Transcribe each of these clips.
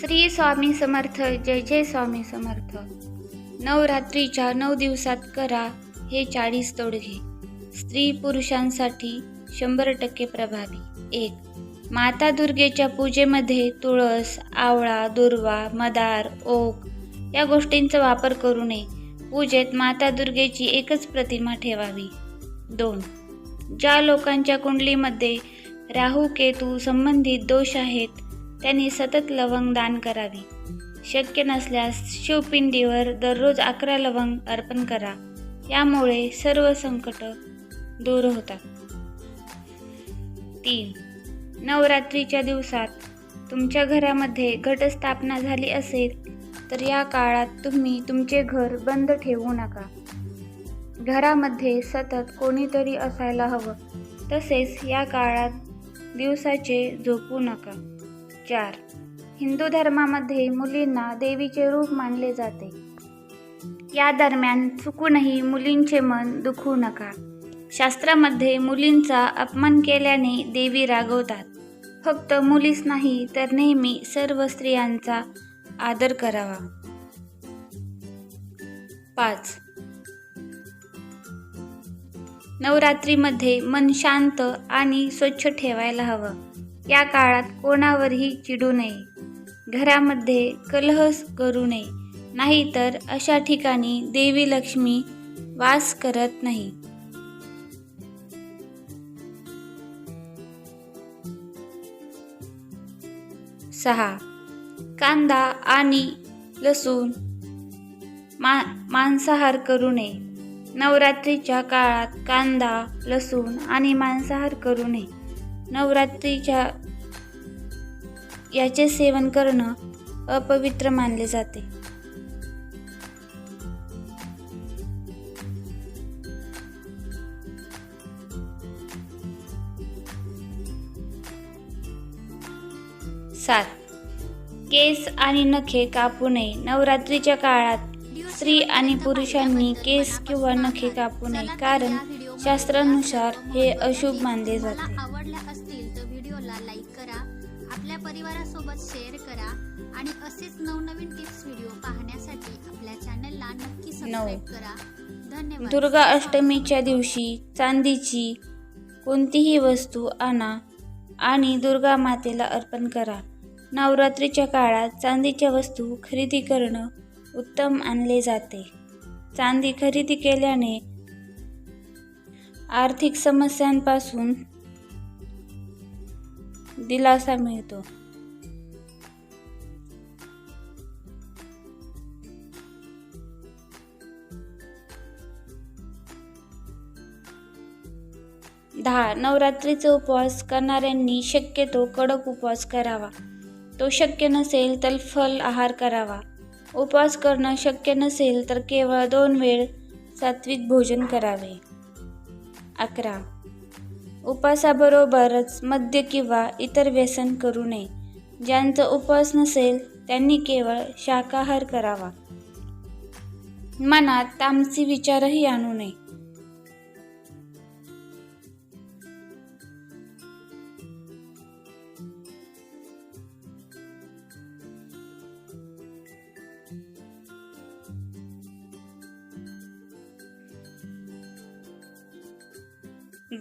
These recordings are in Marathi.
श्री स्वामी समर्थ जय जय स्वामी समर्थ. नवरात्रीच्या नऊ दिवसात करा हे चाळीस तोडगे स्त्री पुरुषांसाठी शंभर टक्के प्रभावी. एक माता दुर्गेच्या पूजेमध्ये तुळस आवळा दुर्वा मदार ओक या गोष्टींचा वापर करू नये. पूजेत माता दुर्गेची एकच प्रतिमा ठेवावी. दोन ज्या लोकांच्या कुंडलीमध्ये राहू केतू संबंधित दोष आहेत त्यांनी सतत लवंग दान करावी. शक्य नसल्यास शिवपिंडीवर दररोज अकरा लवंग अर्पण करा. यामुळे सर्व संकट दूर होतात. तीन. नवरात्रीच्या दिवसात तुमच्या घरामध्ये घटस्थापना झाली असेल तर या काळात तुम्ही तुमचे घर बंद ठेवू नका. घरामध्ये सतत कोणीतरी असायला हवं. तसेच या काळात दिवसाचे झोपू नका. चार. हिंदू धर्मामध्ये मुलींना देवीचे रूप मानले जाते. या दरम्यान चुकूनही मुलींचे मन दुखू नका. शास्त्रामध्ये मुलींचा अपमान केल्याने देवी रागवतात. फक्त मुलीच नाही तर नेहमी सर्व स्त्रियांचा आदर करावा. पाच. नवरात्रीमध्ये मन शांत आणि स्वच्छ ठेवायला हवं. या काळात कोणावरही चिडू नये. घरामध्ये कलहस करू नये. नाहीतर अशा ठिकाणी देवी लक्ष्मी वास करत नाही. सहा. कांदा आणि लसूण मा मांसाहार करू नये. नवरात्रीच्या काळात कांदा लसूण आणि मांसाहार करू नये. नवरात्रीच्या याचे सेवन करणं अपवित्र मानले जाते. सात. केस आणि नखे कापू नये. नवरात्रीच्या काळात स्त्री आणि पुरुषांनी केस किंवा नखे कापू नये कारण शास्त्रानुसार हे अशुभ मानले जाते. परिवारासोबत शेअर करा आणि असेच नवनवीन टिप्स व्हिडिओ पाहण्यासाठी आपल्या चॅनलला नक्की सबस्क्राईब करा. धन्यवाद. दुर्गा अष्टमीच्या दिवशी चांदीची कोणतीही वस्तू आणा आणि दुर्गा मातेला अर्पण करा. नवरात्रीच्या काळात चांदीच्या वस्तू खरेदी करणं उत्तम मानले जाते. चांदी खरेदी केल्याने आर्थिक समस्यांपासून दिलासा मिळतो. दहा नवरात्रीचे उपवास करणाऱ्यांनी शक्यतो कडक उपवास करावा. तो शक्य नसेल तर फल आहार करावा. उपवास करणं शक्य नसेल तर केवळ दोन वेळ सात्विक भोजन करावे. अकरा. उपवासाबरोबरच मद्य किंवा इतर व्यसन करू नये. ज्यांचा उपवास नसेल त्यांनी केवळ शाकाहार करावा. मनात तामसी विचारही आणू नये.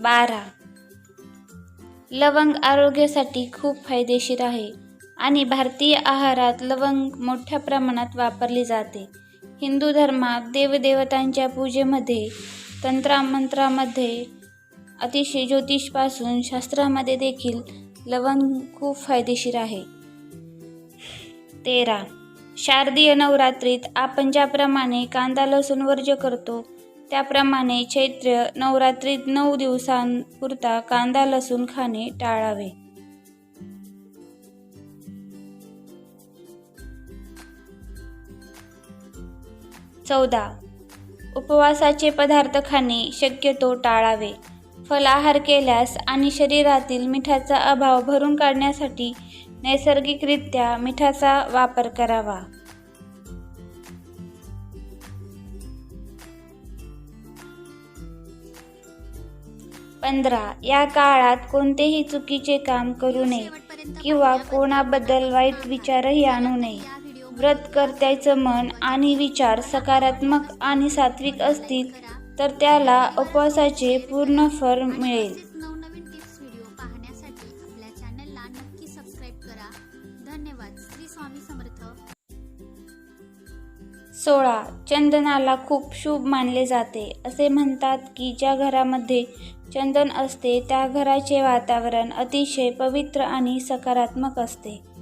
बारा. लवंग आरोग्यासाठी खूप फायदेशीर आहे आणि भारतीय आहारात लवंग मोठ्या प्रमाणात वापरली जाते. हिंदू धर्मात देवदेवतांच्या पूजेमध्ये तंत्रामंत्रामध्ये अतिशय ज्योतिषपासून शास्त्रामध्ये देखील लवंग खूप फायदेशीर आहे. तेरा. शारदीय नवरात्रीत आपण ज्याप्रमाणे कांदा लसूण वर्ज्य करतो त्याप्रमाणे चैत्र नवरात्रीत नऊ दिवसांपुरता कांदा लसूण खाणे टाळावे. चौदा. उपवासाचे पदार्थ खाणे शक्यतो टाळावे. फलाहार केल्यास आणि शरीरातील मिठाचा अभाव भरून काढण्यासाठी नैसर्गिकरित्या मिठाचा वापर करावा. पंधरा या काळात कोणतेही चुकीचे काम करू नये किंवा कोणाबद्दल वाईट विचारही आणू नये. व्रतकर्त्याचं मन आणि विचार सकारात्मक आणि सात्विक असतील तर त्याला उपवासाचे पूर्ण फळ मिळेल. सोळा चंदनाला खूप शुभ मानले जाते असे म्हणतात की ज्या घरामध्ये चंदन असते त्या घराचे वातावरण अतिशय पवित्र आणि सकारात्मक असते.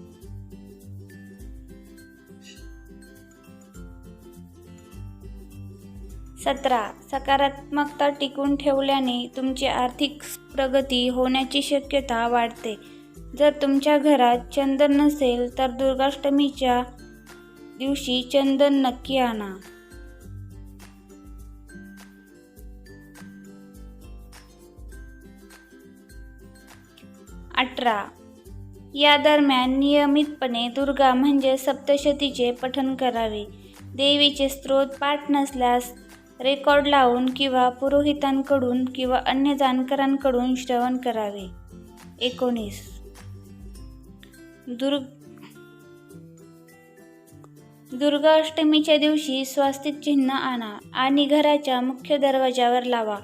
सतरा. सकारात्मकता टिकून ठेवल्याने तुमची आर्थिक प्रगती होण्याची शक्यता वाढते. जर तुमच्या घरात चंदन नसेल तर दुर्गाष्टमीच्या दिवशी चंदन नक्की आणा. अठरा. या दरम्यान नियमितपणे दुर्गा म्हणजे सप्तशतीचे पठण करावे. देवीचे स्त्रोत पाठ नसल्यास रेकॉर्ड लावून किंवा पुरोहितांकडून किंवा अन्य जाणकारांकडून श्रवण करावे. एकोणीस. दुर्ग दुर्गाष्टमीच्या दिवशी स्वास्तिक चिन्ह आणा आणि घराच्या मुख्य दरवाजावर लावा.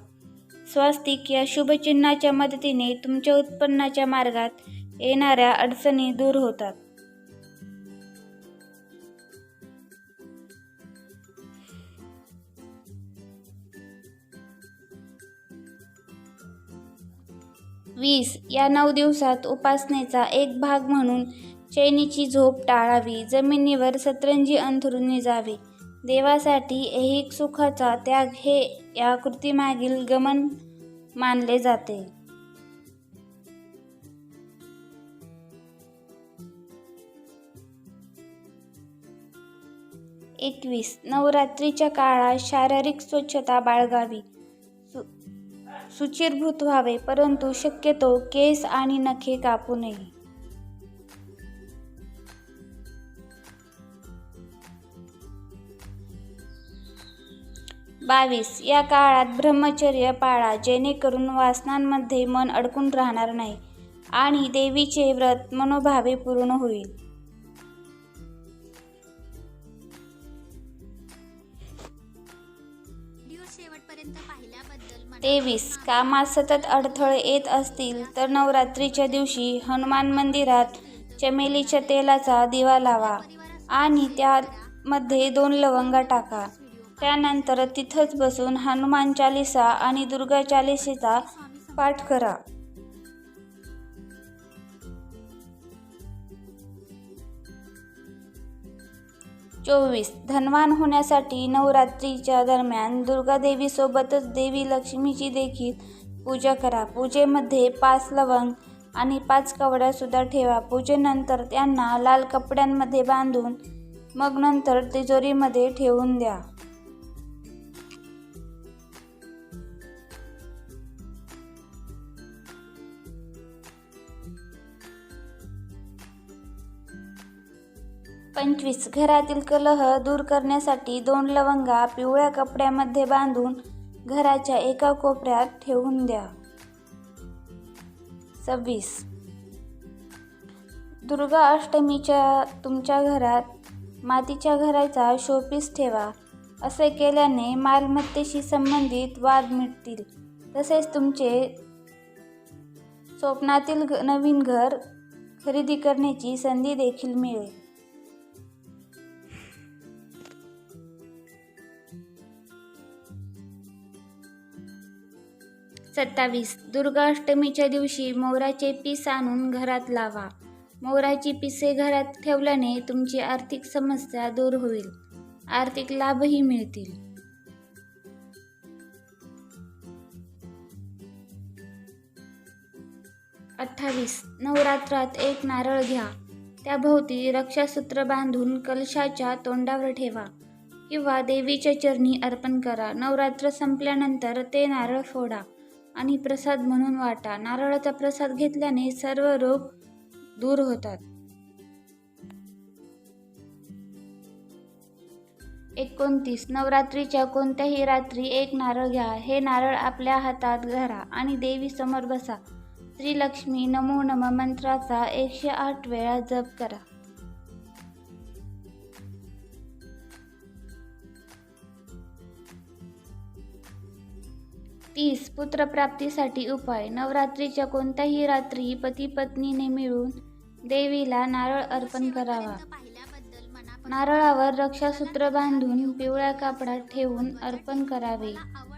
स्वास्तिक या शुभचिन्हाच्या मदतीने तुमच्या उत्पन्नाच्या मार्गात येणाऱ्या अडचणी दूर होतात. वीस या नऊ दिवसात उपासनेचा एक भाग म्हणून चैनीची झोप टाळावी. जमिनीवर सतरंजी अंथरून जावे देवासाठी ऐहिक सुखाचा त्याग हे या कृतीमागील गमन मानले जाते. एकवीस. नवरात्रीच्या काळात शारीरिक स्वच्छता बाळगावी. सु सुचिरभूत व्हावे परंतु शक्यतो केस आणि नखे कापू नये. बावीस. या काळात ब्रह्मचर्य पाळा जेणेकरून वासनांमध्ये मन अडकून राहणार नाही आणि देवीचे व्रत मनोभावे पूर्ण होईल. तेवीस. कामात सतत अडथळे येत असतील तर नवरात्रीच्या दिवशी हनुमान मंदिरात चमेलीच्या तेलाचा दिवा लावा आणि त्यामध्ये दोन लवंगा टाका. त्यानंतर तिथंच बसून हनुमान चालिसा आणि दुर्गा चालिसेचा पाठ करा. चोवीस. धनवान होण्यासाठी नवरात्रीच्या दरम्यान दुर्गादेवीसोबतच देवी लक्ष्मीची देखील पूजा करा. पूजेमध्ये पाच लवंग आणि पाच कवड्यासुद्धा ठेवा. पूजेनंतर त्यांना लाल कपड्यांमध्ये बांधून मग नंतर तिजोरीमध्ये ठेवून द्या. पंचवीस घरातील कलह दूर करण्यासाठी दोन लवंगा पिवळ्या कपड्यामध्ये बांधून घराच्या एका कोपऱ्यात ठेवून द्या. सव्वीस. दुर्गा अष्टमीच्या तुमच्या घरात मातीच्या घराचा शोपीस ठेवा. असे केल्याने मालमत्तेशी संबंधित वाद मिटतील. तसेच तुमचे स्वप्नातील नवीन घर खरेदी करण्याची संधी देखील मिळेल. सत्तावीस. दुर्गाष्टमीच्या दिवशी मोराचे पीस आणून घरात लावा. मोराची पिसे घरात ठेवल्याने तुमची आर्थिक समस्या दूर होईल. आर्थिक लाभही मिळतील. अठ्ठावीस. नवरात्रात एक नारळ घ्या. त्याभोवती रक्षासूत्र बांधून कलशाच्या तोंडावर ठेवा किंवा देवीच्या चरणी अर्पण करा. नवरात्र संपल्यानंतर ते नारळ फोडा. आणि प्रसाद म्हणून वाटा. नारळाचा प्रसाद घेतल्याने सर्व रोग दूर होतात. एकोणतीस. नवरात्रीच्या कोणत्याही रात्री एक नारळ घ्या. हे नारळ आपल्या हातात धरा आणि देवी समोर बसा. श्रीलक्ष्मी नमो नम मंत्राचा एकशे आठ वेळा जप करा. पुत्रप्राप्तीसाठी उपाय. नवरात्रीच्या कोणत्याही रात्री पती पत्नीने मिळून देवीला नारळ अर्पण करावा. नारळावर रक्षासूत्र बांधून पिवळ्या कापडात ठेवून अर्पण करावे.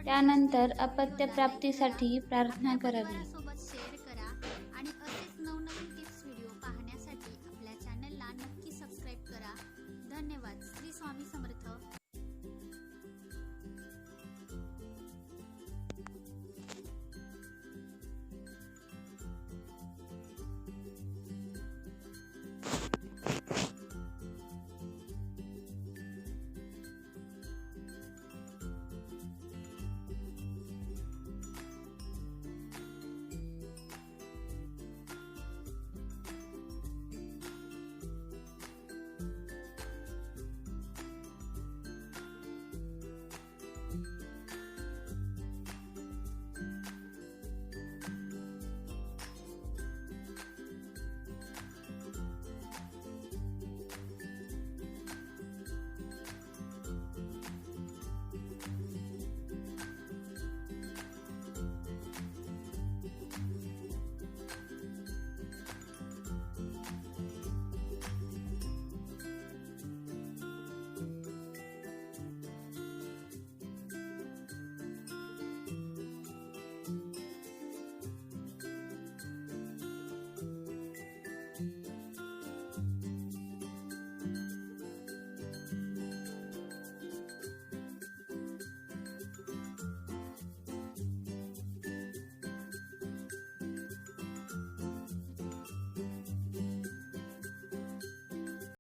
त्यानंतर अपत्य प्राप्तीसाठी प्रार्थना करावी.